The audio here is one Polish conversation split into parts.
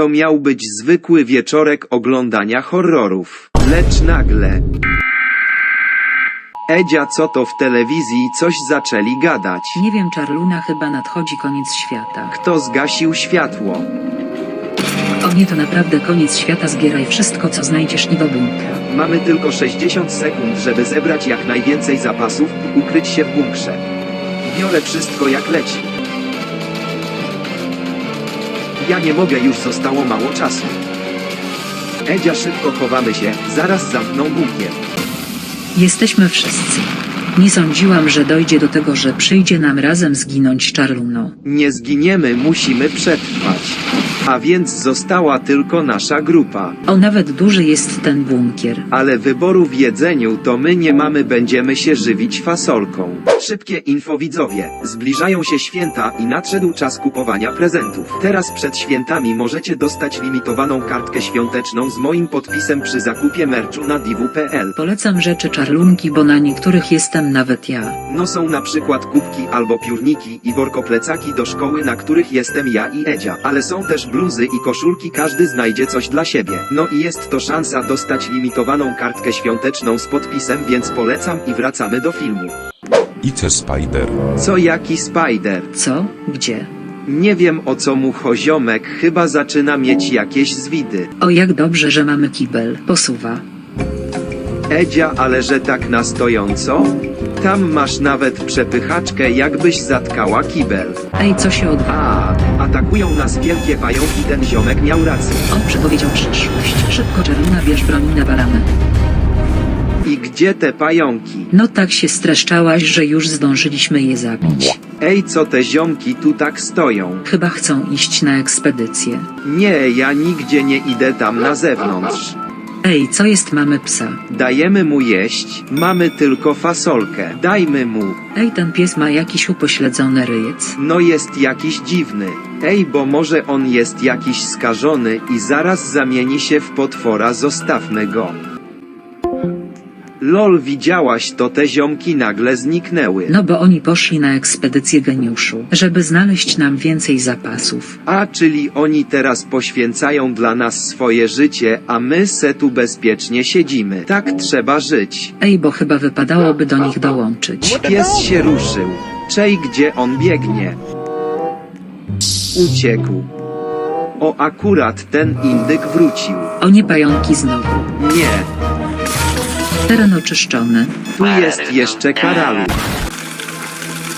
To miał być zwykły wieczorek oglądania horrorów. Lecz nagle... Edzia co to w telewizji coś zaczęli gadać. Nie wiem, Czarluna chyba nadchodzi koniec świata. Kto zgasił światło? O nie, to naprawdę koniec świata, zbieraj wszystko, co znajdziesz i do bunkra. Mamy tylko 60 sekund, żeby zebrać jak najwięcej zapasów i ukryć się w bunkrze. Biorę wszystko jak leci. Ja nie mogę, już zostało mało czasu. Edzia, szybko chowamy się, zaraz zamkną bunkier. Jesteśmy wszyscy. Nie sądziłam, że dojdzie do tego, że przyjdzie nam razem zginąć Czarluno. Nie zginiemy, musimy przetrwać. A więc została tylko nasza grupa. O, nawet duży jest ten bunkier. Ale wyboru w jedzeniu to my nie mamy, będziemy się żywić fasolką. Szybkie info widzowie, zbliżają się święta i nadszedł czas kupowania prezentów. Teraz przed świętami możecie dostać limitowaną kartkę świąteczną z moim podpisem przy zakupie merchu na diwu.pl. Polecam rzeczy Czarlunki, bo na niektórych jestem nawet ja. No są na przykład kubki albo piórniki i workoplecaki do szkoły, na których jestem ja i Edzia. Ale są też bluzy i koszulki, każdy znajdzie coś dla siebie. No i jest to szansa dostać limitowaną kartkę świąteczną z podpisem, więc polecam i wracamy do filmu. Ice Spider. Co jaki spider? Co? Gdzie? Nie wiem o co mu choziomek, chyba zaczyna mieć jakieś zwidy. O, jak dobrze, że mamy kibel. Posuwa. Edzia, ale że tak na stojąco? Tam masz nawet przepychaczkę, jakbyś zatkała kibel. Ej, co się odwa... A, atakują nas wielkie pająki, ten ziomek miał rację. O, przepowiedział przyszłość. Szybko, Czarluna, bierz broń na baramę. I gdzie te pająki? No tak się streszczałaś, że już zdążyliśmy je zabić. Ej, co te ziomki tu tak stoją? Chyba chcą iść na ekspedycję. Nie, ja nigdzie nie idę tam na zewnątrz. Ej, co jest mamy psa? Dajemy mu jeść, mamy tylko fasolkę. Dajmy mu. Ej, ten pies ma jakiś upośledzony ryjec. No jest jakiś dziwny. Ej, bo może on jest jakiś skażony i zaraz zamieni się w potwora, zostawmy go. Lol, widziałaś to te ziomki nagle zniknęły. No bo oni poszli na ekspedycję geniuszu, żeby znaleźć nam więcej zapasów. A czyli oni teraz poświęcają dla nas swoje życie, a my se tu bezpiecznie siedzimy. Tak trzeba żyć. Ej, bo chyba wypadałoby do nich dołączyć. Pies się ruszył. Czej, gdzie on biegnie? Uciekł. O, akurat ten indyk wrócił. O nie pająki znowu. Nie, Teren oczyszczony. tu jest jeszcze karalu.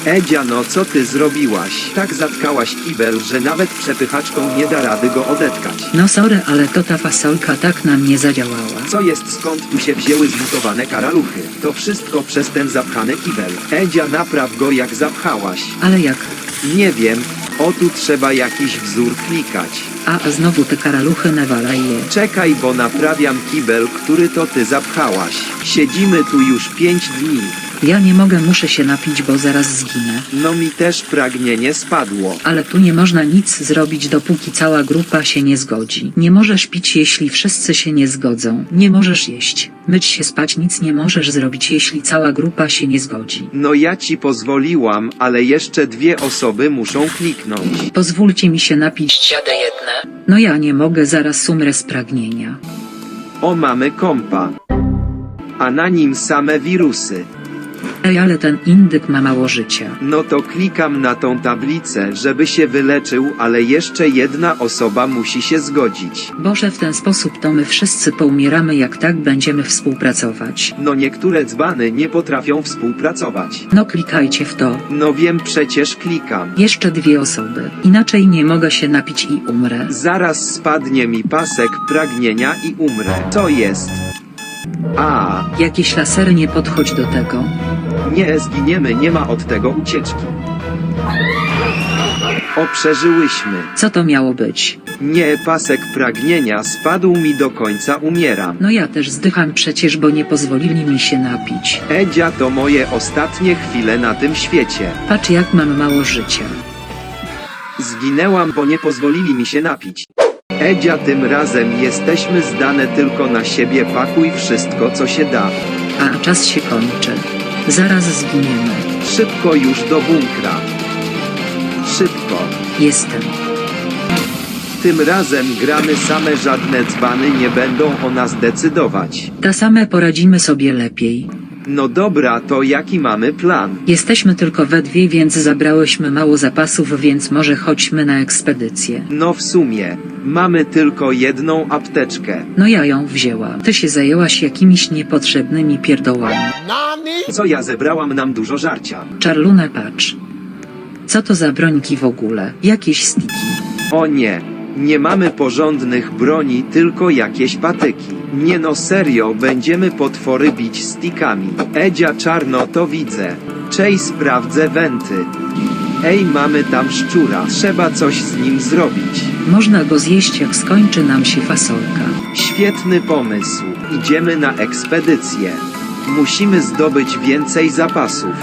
Edzia, no co ty zrobiłaś? Tak zatkałaś kibel, że nawet przepychaczką nie da rady go odetkać. No sorry, ale to ta fasolka tak na mnie zadziałała. Co jest skąd tu się wzięły zmutowane karaluchy? To wszystko przez ten zapchany kibel. Edzia, napraw go jak zapchałaś. Ale jak? Nie wiem, o tu trzeba jakiś wzór klikać. A, znowu te karaluchy nawalaj je. Czekaj, bo naprawiam kibel, który to ty zapchałaś. Siedzimy tu już pięć dni. Ja nie mogę, muszę się napić, bo zaraz zginę. No mi też pragnienie spadło. Ale tu nie można nic zrobić, dopóki cała grupa się nie zgodzi. Nie możesz pić, jeśli wszyscy się nie zgodzą. Nie możesz jeść. Myć się spać, nic nie możesz zrobić, jeśli cała grupa się nie zgodzi. No ja ci pozwoliłam, ale jeszcze dwie osoby muszą kliknąć. Pozwólcie mi się napić. Siadę jedne. No ja nie mogę, zaraz umrę z pragnienia. O mamy kompa. A na nim same wirusy. Ej, ale ten indyk ma mało życia. No to klikam na tą tablicę, żeby się wyleczył, ale jeszcze jedna osoba musi się zgodzić. Boże, w ten sposób to my wszyscy poumieramy, jak tak będziemy współpracować. No niektóre dzbany nie potrafią współpracować. No klikajcie w to. No wiem przecież klikam. Jeszcze dwie osoby. Inaczej nie mogę się napić i umrę. Zaraz spadnie mi pasek pragnienia i umrę. Co jest? A, Jakieś lasery nie podchodź do tego. nie zginiemy, nie ma od tego ucieczki. O, przeżyłyśmy. Co to miało być? Nie, pasek pragnienia spadł mi do końca, umieram. No ja też zdycham przecież, bo nie pozwolili mi się napić. Edzia to moje ostatnie chwile na tym świecie. Patrz jak mam mało życia. Zginęłam, bo nie pozwolili mi się napić. Edzia, tym razem jesteśmy zdane tylko na siebie, pakuj wszystko co się da. A czas się kończy. Zaraz zginiemy. Szybko już do bunkra. Szybko. Jestem. Tym razem gramy same, żadne dzbany nie będą o nas decydować. Ta same poradzimy sobie lepiej. No dobra, to jaki mamy plan? Jesteśmy tylko we dwie, więc zabrałyśmy mało zapasów, więc może chodźmy na ekspedycję. No w sumie, mamy tylko jedną apteczkę. No ja ją wzięłam. Ty się zajęłaś jakimiś niepotrzebnymi pierdołami. Co ja zebrałam nam dużo żarcia. Czarluna patrz. Co to za brońki w ogóle? Jakieś stiki. O nie, nie mamy porządnych broni, tylko jakieś patyki. Nie no serio, będziemy potwory bić stikami. Edzia czarno to widzę. Czej sprawdzę wenty. Ej, mamy tam szczura, trzeba coś z nim zrobić. Można go zjeść jak skończy nam się fasolka. Świetny pomysł. Idziemy na ekspedycję. Musimy zdobyć więcej zapasów.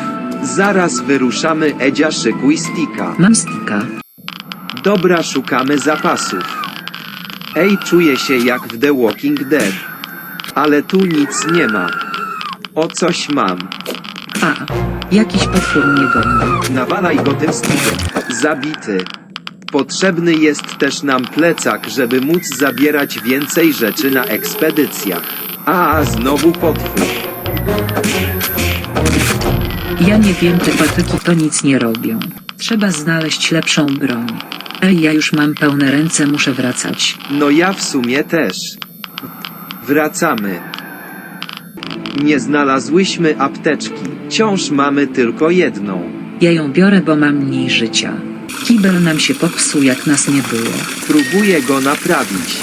Zaraz wyruszamy, Edzia szykuj stika. Mam stika. Dobra, szukamy zapasów. Ej, czuję się jak w The Walking Dead. Ale tu nic nie ma. O coś mam. A, jakiś potwór mnie goni. Nawalaj go tym stikiem. Zabity. Potrzebny jest też nam plecak, żeby móc zabierać więcej rzeczy na ekspedycjach. A, znowu potwór. Ja nie wiem, te patyki to nic nie robią. Trzeba znaleźć lepszą broń. Ej, ja już mam pełne ręce, muszę wracać. No ja w sumie też. Wracamy. Nie znalazłyśmy apteczki. Wciąż mamy tylko jedną. Ja ją biorę, bo mam mniej życia. Kibel nam się popsuł, jak nas nie było. Próbuję go naprawić.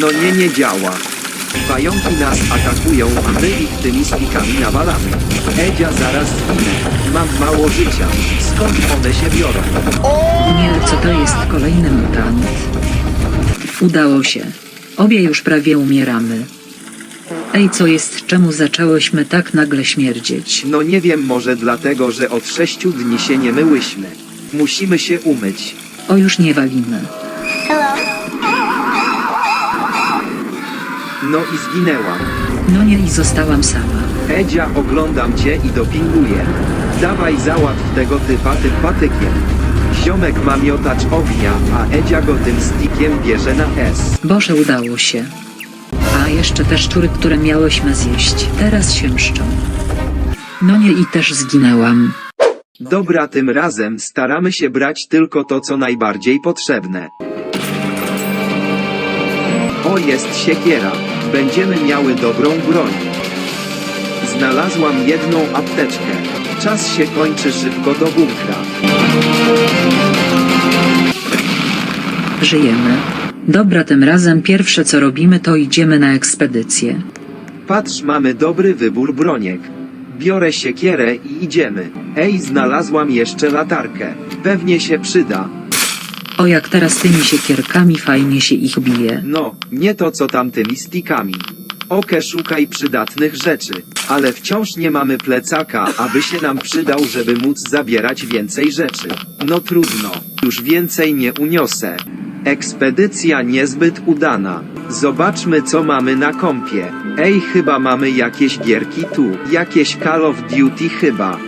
No nie, nie działa. Pająki nas atakują, a my ich tymi stikami nawalamy. Edzia zaraz zginę. Mam mało życia. Skąd one się biorą? Nie, co to jest kolejny mutant? Udało się. Obie już prawie umieramy. Ej, co jest, czemu zaczęłyśmy tak nagle śmierdzieć? No nie wiem, może dlatego, że od sześciu dni się nie myłyśmy. Musimy się umyć. O, już nie walimy. No i zginęłam. No nie, i zostałam sama. Edzia, oglądam cię i dopinguję. Dawaj załatw tego typa tym patykiem. Ziomek ma miotacz ognia, a Edzia go tym stikiem bierze na S. Boże, udało się. A jeszcze te szczury, które miałyśmy zjeść, teraz się mszczą. No nie, i też zginęłam. Dobra, tym razem staramy się brać tylko to, co najbardziej potrzebne. O, jest siekiera. Będziemy miały dobrą broń. Znalazłam jedną apteczkę. Czas się kończy szybko do bunkra. Żyjemy. Dobra, tym razem pierwsze co robimy to idziemy na ekspedycję. Patrz, mamy dobry wybór broniek. Biorę siekierę i idziemy. Ej, znalazłam jeszcze latarkę. Pewnie się przyda. O jak teraz tymi siekierkami fajnie się ich bije. No, nie to co tamtymi stikami. Oke szukaj przydatnych rzeczy, ale wciąż nie mamy plecaka, aby się nam przydał, żeby móc zabierać więcej rzeczy. No trudno, już więcej nie uniosę. Ekspedycja niezbyt udana. Zobaczmy co mamy na kompie. Ej, chyba mamy jakieś gierki tu, jakieś Call of Duty chyba.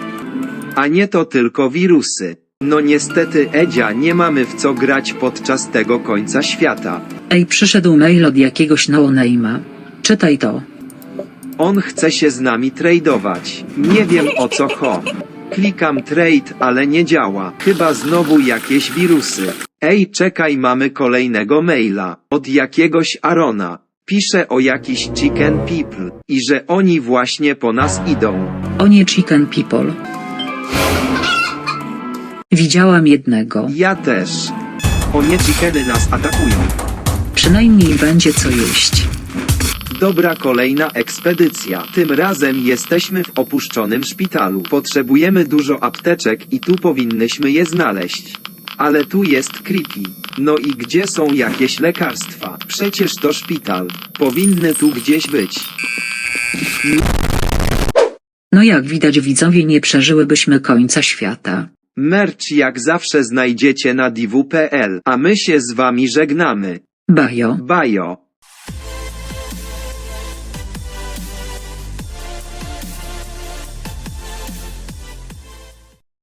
A nie to tylko wirusy. No niestety Edzia nie mamy w co grać podczas tego końca świata. Ej, przyszedł mail od jakiegoś no-name'a. Czytaj to. On chce się z nami tradeować. Nie wiem o co cho. Klikam trade, ale nie działa. Chyba znowu jakieś wirusy. Ej, czekaj, mamy kolejnego maila. Od jakiegoś Arona. Pisze o jakiś chicken people. I że oni właśnie po nas idą. O nie chicken people. Widziałam jednego. Ja też. O nie, chickeny nas atakują. Przynajmniej będzie co jeść. Dobra kolejna ekspedycja. Tym razem jesteśmy w opuszczonym szpitalu. Potrzebujemy dużo apteczek i tu powinnyśmy je znaleźć. Ale tu jest creepy. No i gdzie są jakieś lekarstwa? Przecież to szpital. Powinny tu gdzieś być. No jak widać widzowie nie przeżyłybyśmy końca świata. Merch jak zawsze znajdziecie na diwu.pl, a my się z wami żegnamy. Bajo. Bajo.